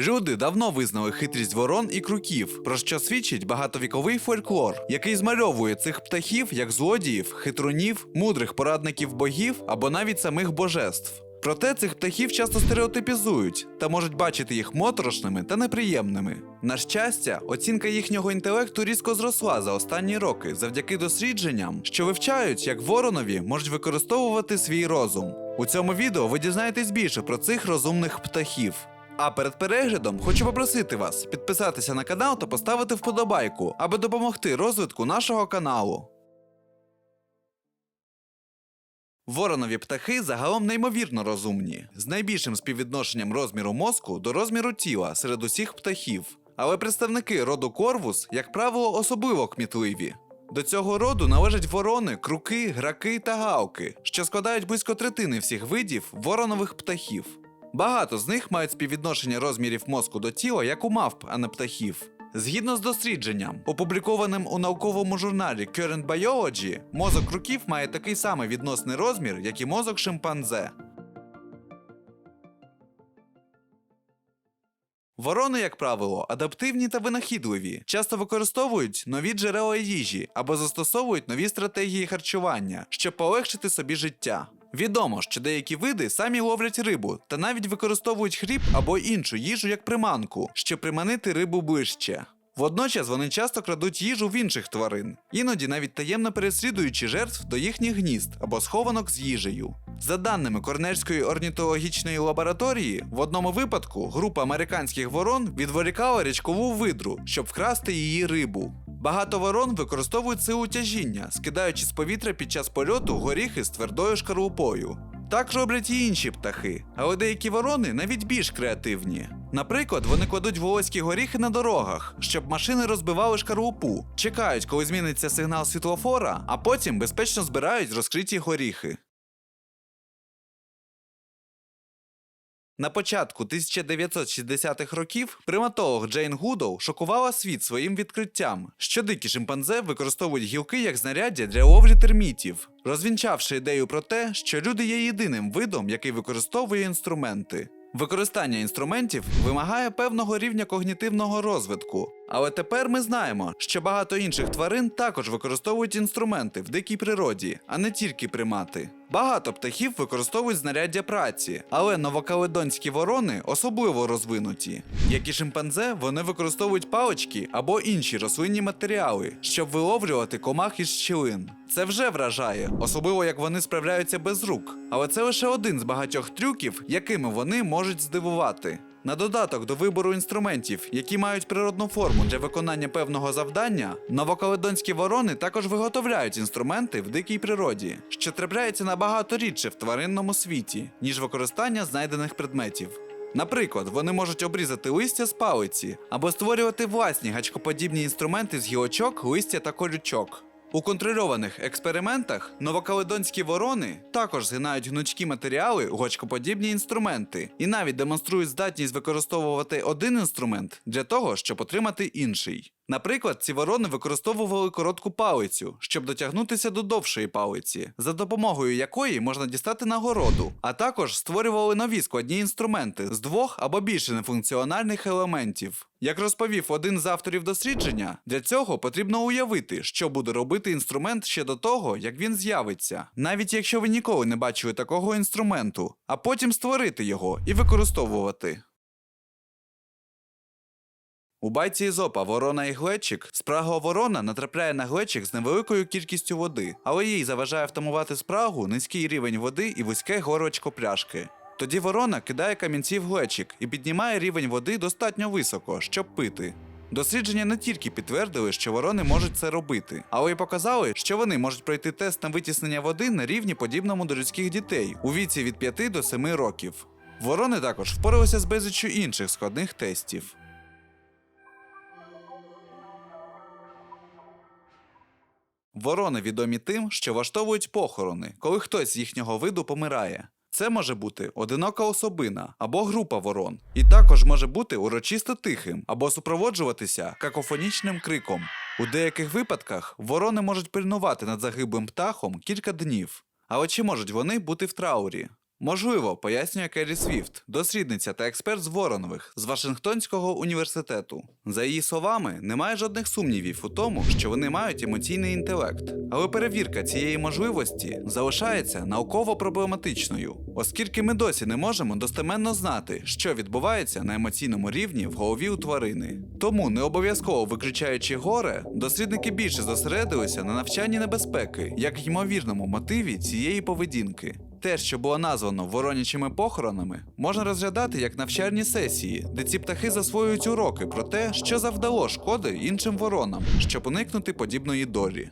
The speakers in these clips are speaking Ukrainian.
Люди давно визнали хитрість ворон і круків, про що свідчить багатовіковий фольклор, який змальовує цих птахів як злодіїв, хитрунів, мудрих порадників богів або навіть самих божеств. Проте цих птахів часто стереотипізують та можуть бачити їх моторошними та неприємними. На щастя, оцінка їхнього інтелекту різко зросла за останні роки завдяки дослідженням, що вивчають, як воронові можуть використовувати свій розум. У цьому відео ви дізнаєтесь більше про цих розумних птахів. А перед переглядом хочу попросити вас підписатися на канал та поставити вподобайку, аби допомогти розвитку нашого каналу. Воронові птахи загалом неймовірно розумні, з найбільшим співвідношенням розміру мозку до розміру тіла серед усіх птахів. Але представники роду Корвус, як правило, особливо кмітливі. До цього роду належать ворони, круки, граки та галки, що складають близько третини всіх видів воронових птахів. Багато з них мають співвідношення розмірів мозку до тіла, як у мавп, а не птахів. Згідно з дослідженням, опублікованим у науковому журналі Current Biology, мозок круків має такий самий відносний розмір, як і мозок шимпанзе. Ворони, як правило, адаптивні та винахідливі, часто використовують нові джерела їжі або застосовують нові стратегії харчування, щоб полегшити собі життя. Відомо, що деякі види самі ловлять рибу та навіть використовують хліб або іншу їжу як приманку, щоб приманити рибу ближче. Водночас вони часто крадуть їжу в інших тварин, іноді навіть таємно переслідуючи жертв до їхніх гнізд або схованок з їжею. За даними Корнельської орнітологічної лабораторії, в одному випадку група американських ворон відволікала річкову видру, щоб вкрасти її рибу. Багато ворон використовують силу тяжіння, скидаючи з повітря під час польоту горіхи з твердою шкарлупою. Так роблять і інші птахи, але деякі ворони навіть більш креативні. Наприклад, вони кладуть волоські горіхи на дорогах, щоб машини розбивали шкарлупу, чекають, коли зміниться сигнал світлофора, а потім безпечно збирають розкриті горіхи. На початку 1960-х років приматолог Джейн Гудоу шокувала світ своїм відкриттям, що дикі шимпанзе використовують гілки як знаряддя для ловлі термітів, розвінчавши ідею про те, що люди є єдиним видом, який використовує інструменти. Використання інструментів вимагає певного рівня когнітивного розвитку, але тепер ми знаємо, що багато інших тварин також використовують інструменти в дикій природі, а не тільки примати. Багато птахів використовують знаряддя праці, але новокаледонські ворони особливо розвинуті. Як і шимпанзе, вони використовують палички або інші рослинні матеріали, щоб виловлювати комах із щілин. Це вже вражає, особливо як вони справляються без рук. Але це лише один з багатьох трюків, якими вони можуть здивувати. На додаток до вибору інструментів, які мають природну форму для виконання певного завдання, новокаледонські ворони також виготовляють інструменти в дикій природі, що трапляється набагато рідше в тваринному світі, ніж використання знайдених предметів. Наприклад, вони можуть обрізати листя з палиці або створювати власні гачкоподібні інструменти з гілочок, листя та колючок. У контрольованих експериментах новокаледонські ворони також згинають гнучкі матеріали у гачкоподібні інструменти і навіть демонструють здатність використовувати один інструмент для того, щоб отримати інший. Наприклад, ці ворони використовували коротку палицю, щоб дотягнутися до довшої палиці, за допомогою якої можна дістати нагороду, а також створювали нові складні інструменти з двох або більше нефункціональних елементів. Як розповів один з авторів дослідження, для цього потрібно уявити, що буде робити інструмент ще до того, як він з'явиться, навіть якщо ви ніколи не бачили такого інструменту, а потім створити його і використовувати. У байці Ізопа Ворона і Глечик спрагла ворона натрапляє на глечик з невеликою кількістю води, але їй заважає втамувати спрагу низький рівень води і вузьке горлочко пляшки. Тоді ворона кидає камінці в глечик і піднімає рівень води достатньо високо, щоб пити. Дослідження не тільки підтвердили, що ворони можуть це робити, але й показали, що вони можуть пройти тест на витіснення води на рівні подібному до людських дітей у віці від 5 до 7 років. Ворони також впоралися з безліччю інших складних тестів. Ворони відомі тим, що влаштовують похорони, коли хтось з їхнього виду помирає. Це може бути одинока особина або група ворон, і також може бути урочисто тихим або супроводжуватися какофонічним криком. У деяких випадках ворони можуть пильнувати над загиблим птахом кілька днів. Але чи можуть вони бути в траурі? Можливо, пояснює Керрі Свіфт, дослідниця та експерт з Воронових з Вашингтонського університету. За її словами, немає жодних сумнівів у тому, що вони мають емоційний інтелект. Але перевірка цієї можливості залишається науково проблематичною, оскільки ми досі не можемо достеменно знати, що відбувається на емоційному рівні в голові у тварини. Тому, не обов'язково виключаючи горе, дослідники більше зосередилися на навчанні небезпеки як ймовірному мотиві цієї поведінки. Те, що було названо воронячими похоронами, можна розглядати як навчальні сесії, де ці птахи засвоюють уроки про те, що завдало шкоди іншим воронам, щоб уникнути подібної долі.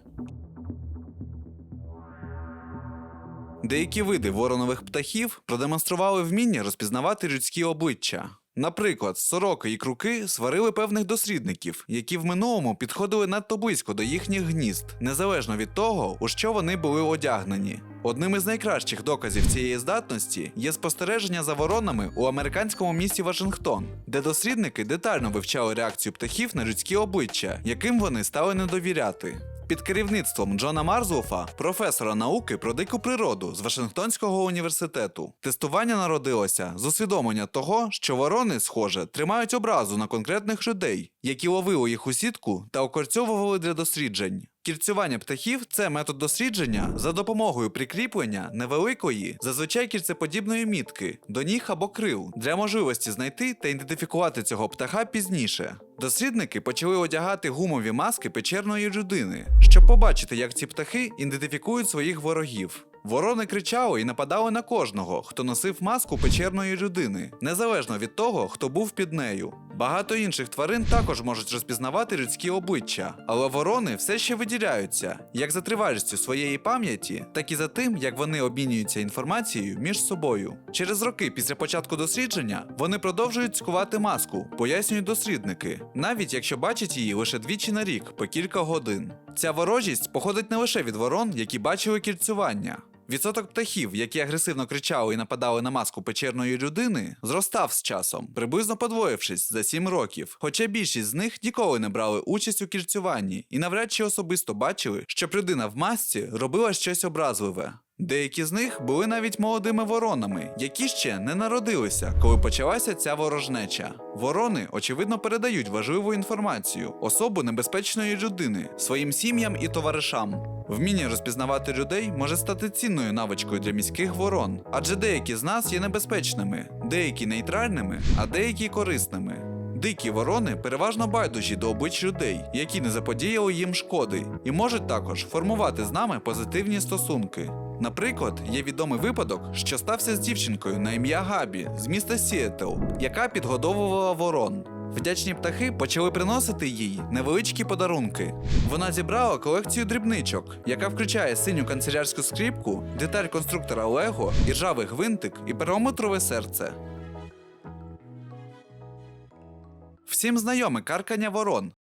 Деякі види воронових птахів продемонстрували вміння розпізнавати людські обличчя. Наприклад, сороки і круки сварили певних дослідників, які в минулому підходили надто близько до їхніх гнізд, незалежно від того, у що вони були одягнені. Одним із найкращих доказів цієї здатності є спостереження за воронами у американському місті Вашингтон, де дослідники детально вивчали реакцію птахів на людські обличчя, яким вони стали не довіряти. Під керівництвом Джона Марзуфа, професора науки про дику природу з Вашингтонського університету, тестування народилося з усвідомлення того, що ворони, схоже, тримають образу на конкретних людей, які ловили їх у сітку та окорцьовували для досліджень. Кільцювання птахів це метод дослідження за допомогою прикріплення невеликої, зазвичай кільцеподібної мітки до ніг або крил для можливості знайти та ідентифікувати цього птаха пізніше. Дослідники почали одягати гумові маски печерної людини, щоб побачити, як ці птахи ідентифікують своїх ворогів. Ворони кричали і нападали на кожного, хто носив маску печерної людини, незалежно від того, хто був під нею. Багато інших тварин також можуть розпізнавати людські обличчя, але ворони все ще виділяються як за тривалістю своєї пам'яті, так і за тим, як вони обмінюються інформацією між собою. Через роки після початку дослідження вони продовжують цькувати маску, пояснюють дослідники, навіть якщо бачать її лише двічі на рік по кілька годин. Ця ворожість походить не лише від ворон, які бачили кільцювання. Відсоток птахів, які агресивно кричали і нападали на маску печерної людини, зростав з часом, приблизно подвоївшись за 7 років. Хоча більшість з них ніколи не брали участь у кільцюванні і навряд чи особисто бачили, щоб людина в масці робила щось образливе. Деякі з них були навіть молодими воронами, які ще не народилися, коли почалася ця ворожнеча. Ворони, очевидно, передають важливу інформацію, особу небезпечної людини, своїм сім'ям і товаришам. Вміння розпізнавати людей може стати цінною навичкою для міських ворон, адже деякі з нас є небезпечними, деякі нейтральними, а деякі корисними. Дикі ворони переважно байдужі до облич людей, які не заподіяли їм шкоди, і можуть також формувати з нами позитивні стосунки. Наприклад, є відомий випадок, що стався з дівчинкою на ім'я Габі з міста Сіетл, яка підгодовувала ворон. Вдячні птахи почали приносити їй невеличкі подарунки. Вона зібрала колекцію дрібничок, яка включає синю канцелярську скріпку, деталь конструктора Лего, іржавий гвинтик і перламутрове серце. Всім знайоме каркання ворон.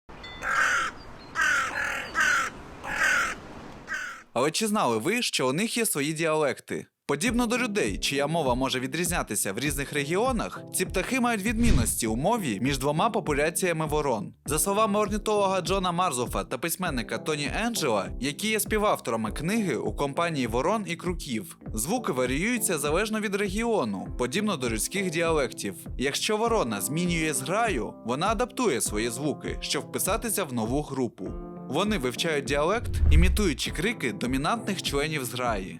Але чи знали ви, що у них є свої діалекти? Подібно до людей, чия мова може відрізнятися в різних регіонах, ці птахи мають відмінності у мові між двома популяціями ворон. За словами орнітолога Джона Марзофа та письменника Тоні Енджела, які є співавторами книги у компанії Ворон і Круків, звуки варіюються залежно від регіону, подібно до людських діалектів. Якщо ворона змінює зграю, вона адаптує свої звуки, щоб вписатися в нову групу. Вони вивчають діалект, імітуючи крики домінантних членів зграї.